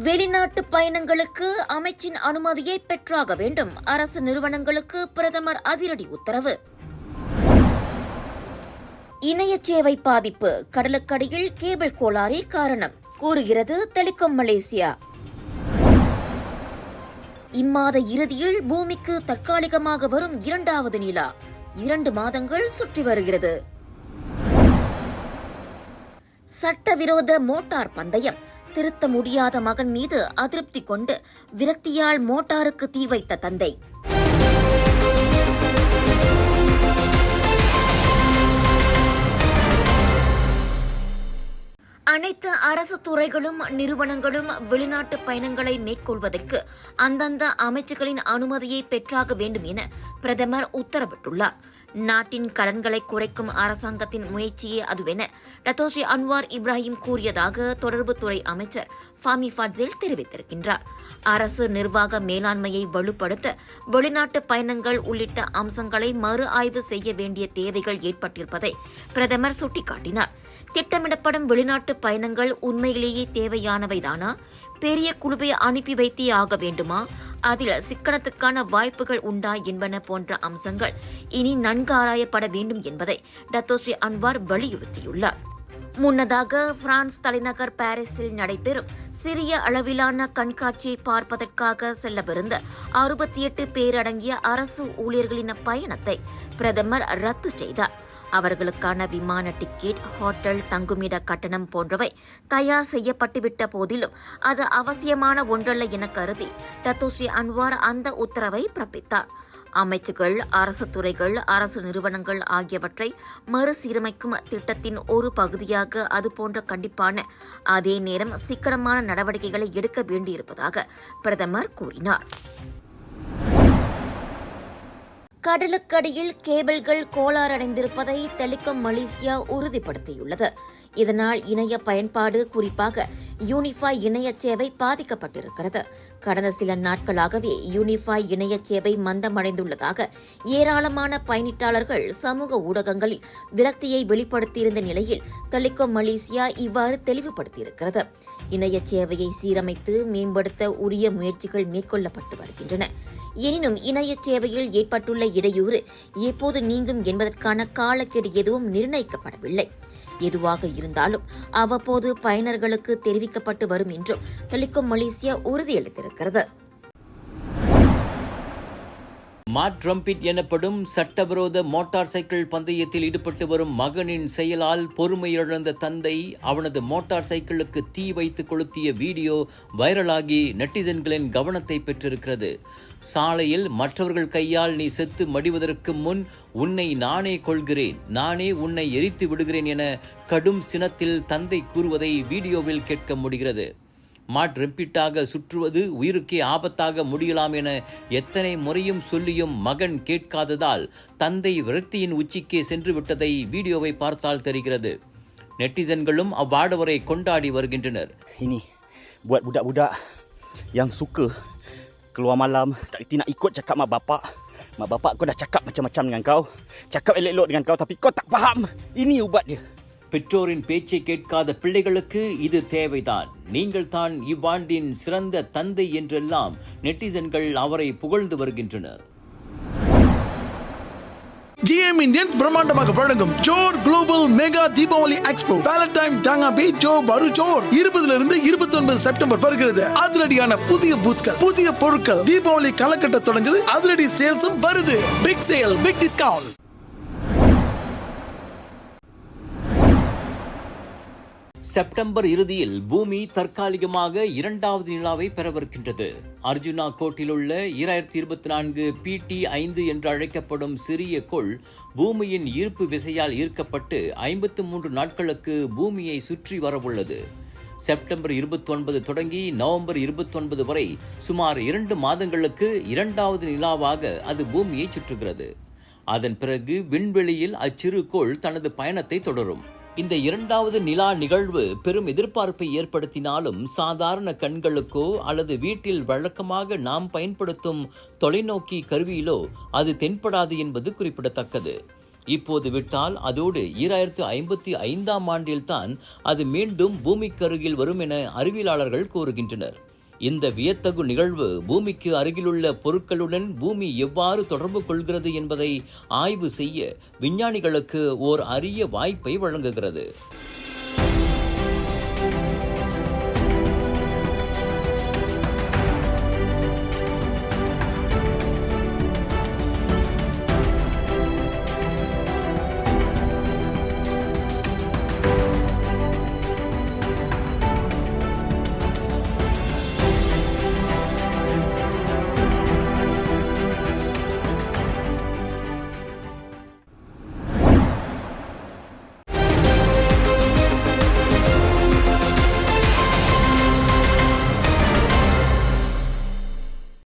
வெளிநாட்டு பயணங்களுக்கு அமைச்சின் அனுமதியை பெற்றாக வேண்டும். அரசு நிறுவனங்களுக்கு பிரதமர் அதிரடி உத்தரவு. இணைய சேவை பாதிப்பு. கடலுக்கடியில் கேபிள் கோளாறே காரணம். கூறுகிறது டெலிகாம் மலேசியா. இம்மாத இறுதியில் பூமிக்கு தற்காலிகமாக வரும் இரண்டாவது நிலா. இரண்டு மாதங்கள் சுற்றி வருகிறது. சட்டவிரோத மோட்டார் பந்தயம். திருத்த முடியாத மகன் மீது அதிருப்தி கொண்டு விரக்தியால் மோட்டாருக்கு தீ வைத்த தந்தை. அனைத்து அரசு துறைகளும் நிறுவனங்களும் வெளிநாட்டு பயணங்களை மேற்கொள்வதற்கு அந்தந்த அமைச்சுகளின் அனுமதியை பெற்றாக வேண்டும் என பிரதமர் உத்தரவிட்டுள்ளார். நாட்டின் கடன்களை குறைக்கும் அரசாங்கத்தின் முயற்சியே அதுவென டத்தோஸ்ரீ அன்வார் இப்ராஹிம் கூறியதாக தொடர்புத்துறை அமைச்சர் ஃபாமி ஃபட்சில் தெரிவித்திருக்கின்றார். அரசு நிர்வாக மேலாண்மையை வலுப்படுத்த வெளிநாட்டு பயணங்கள் உள்ளிட்ட அம்சங்களை மறு ஆய்வு செய்ய வேண்டிய தேவைகள் ஏற்பட்டிருப்பதை பிரதமர் சுட்டிக்காட்டினார். திட்டமிடப்படும் வெளிநாட்டு பயணங்கள் உண்மையிலேயே தேவையானவைதானா? பெரிய குழுவை அனுப்பி வைத்தே ஆக வேண்டுமா? அதில் சிக்கனத்துக்கான வாய்ப்புகள் உண்டா என்பன போன்ற அம்சங்கள் இனி நன்கு ஆராயப்பட வேண்டும் என்பதை டத்தோஸ்ரீ அன்வார் வலியுறுத்தியுள்ளார். முன்னதாக பிரான்ஸ் தலைநகர் பாரிஸில் நடைபெறும் சிறிய அளவிலான கண்காட்சியை பார்ப்பதற்காக செல்லவிருந்த அறுபத்தி எட்டு பேரடங்கிய அரசு ஊழியர்களின் பயணத்தை பிரதமர் ரத்து செய்தார். அவர்களுக்கான விமான டிக்கெட் ஹோட்டல் தங்குமிட கட்டணம் போன்றவை தயார் செய்யப்பட்டுவிட்ட போதிலும் அது அவசியமான ஒன்றல்ல என கருதி தத்துஸ்ரீ அன்வார் அந்த உத்தரவை பிறப்பித்தார். அமைச்சுகள் அரசு துறைகள் அரசு நிறுவனங்கள் ஆகியவற்றை மறுசீரமைக்கும் திட்டத்தின் ஒரு பகுதியாக அதுபோன்ற கண்டிப்பான அதே நேரம் சிக்கனமான நடவடிக்கைகளை எடுக்க வேண்டியிருப்பதாக பிரதமர் கூறினார். கடலுக்கடியில் கேபிள்கள் கோளாறடைந்திருப்பதை டெலிகாம் மலேசியா உறுதிப்படுத்தியுள்ளது. இதனால் இணைய பயன்பாடு குறிப்பாக யூனிஃபை இணைய சேவை பாதிக்கப்பட்டிருக்கிறது. கடந்த சில நாட்களாகவே யூனிஃபை இணைய சேவை மந்தமடைந்துள்ளதாக ஏராளமான பயணிட்டாளர்கள் சமூக ஊடகங்களில் விரக்தியை வெளிப்படுத்தியிருந்த நிலையில் டெலிகாம் மலேசியா இவ்வாறு தெளிவுபடுத்தியிருக்கிறது. இணைய சேவையை சீரமைத்து மேம்படுத்த உரிய முயற்சிகள் மேற்கொள்ளப்பட்டு வருகின்றன. எனினும் இணைய சேவையில் ஏற்பட்டுள்ள இடையூறு எப்போது நீங்கும் என்பதற்கான காலக்கெடு எதுவும் நிர்ணயிக்கப்படவில்லை. எதுவாக இருந்தாலும் அவ்வப்போது பயனர்களுக்கு தெரிவிக்கப்பட்டு வரும் என்றும் டெலிகாம் மலேசியா உறுதியளித்திருக்கிறது. மாட் ட்ரம்பிட் எனப்படும் சட்டவிரோத மோட்டார் சைக்கிள் பந்தயத்தில் ஈடுபட்டு வரும் மகனின் செயலால் பொறுமையிழந்த தந்தை அவனது மோட்டார் சைக்கிளுக்கு தீ வைத்து கொளுத்திய வீடியோ வைரலாகி நெட்டிசன்களின் கவனத்தை பெற்றிருக்கிறது. சாலையில் மற்றவர்கள் கையால் நீ செத்து மடிவதற்கு முன் உன்னை நானே கொள்கிறேன் நானே உன்னை எரித்து விடுகிறேன் என கடும் சினத்தில் தந்தை கூறுவதை வீடியோவில் கேட்க முடிகிறது. மாட் ரெம்பிட்டாக சுற்றுவது உயிருக்கே ஆபத்தாக முடியலாம் என எத்தனை முறையும் சொல்லியும் மகன் கேட்காததால் தந்தை விரக்தியின் உச்சிக்கே சென்று விட்டதை வீடியோவை பார்த்தால் தெரிகிறது நெட்டிசன்களும் அவ்வாடவரை கொண்டாடி வருகின்றனர் இனி buat budak-budak yang suka keluar malam tak reti nak ikut cakap mak bapak. Mak bapak kau dah cakap macam-macam dengan kau. Cakap elok-elok dengan kau tapi kau tak faham. Ini ubat dia. பெற்றோரின் பேச்சை கேட்காத பிள்ளைகளுக்கு இது தேவைதான். நீங்கள் தான் இவ்வாண்டின் சிறந்த தந்தை என்றெல்லாம் நெட்டிசன்கள் அவரை புகழ்ந்து வருகின்றனர். ஜிஎம் இந்தியன்ஸ் பிரம்மாண்டமாக வழங்கும் ஜோர் குளோபல் மெகா தீபாவளி எக்ஸ்போ வேலண்டைன் டாங்கா பே ஜோ வரு ஜோர் இருபதுல இருந்து இருபத்தி ஒன்பது செப்டம்பர் வருகிறது. அதிரடியான புதிய பூத்கள் புதிய பொருட்கள் தீபாவளி கலக்கட்ட தொடங்குது. அதிரடி சேல்ஸும் வருது. Big sale big discount September இறுதியில் பூமி தற்காலிகமாக இரண்டாவது நிலாவை பெறவிருக்கின்றது. அர்ஜுனா கோட்டில் உள்ள இரண்டாயிரத்தி இருபத்தி நான்கு பிடி ஐந்து என்று அழைக்கப்படும் சிறிய கோள் பூமியின் ஈர்ப்பு விசையால் ஈர்க்கப்பட்டு ஐம்பத்து மூன்று நாட்களுக்கு பூமியை சுற்றி வரவுள்ளது. செப்டம்பர் இருபத்தி ஒன்பது தொடங்கி நவம்பர் இருபத்தி ஒன்பது வரை சுமார் இரண்டு மாதங்களுக்கு இரண்டாவது நிலாவாக அது பூமியை சுற்றுகிறது. அதன் பிறகு விண்வெளியில் அச்சிறு கோள் தனது பயணத்தை தொடரும். இந்த இரண்டாவது நிலா நிகழ்வு பெரும் எதிர்பார்ப்பை ஏற்படுத்தினாலும் சாதாரண கண்களுக்கோ அல்லது வீட்டில் வழக்கமாக நாம் பயன்படுத்தும் தொலைநோக்கி கருவியிலோ அது தென்படாது என்பது குறிப்பிடத்தக்கது. இப்போது விட்டால் அதோடு ஈராயிரத்து ஐம்பத்தி ஐந்தாம் ஆண்டில்தான் அது மீண்டும் பூமிக்கருகில் வரும் என அறிவியலாளர்கள் கூறுகின்றனர். இந்த வியத்தகு நிகழ்வு பூமிக்கு அருகிலுள்ள பொருட்களுடன் பூமி எவ்வாறு தொடர்பு கொள்கிறது என்பதை ஆய்வு செய்ய விஞ்ஞானிகளுக்கு ஓர் அரிய வாய்ப்பை வழங்குகிறது.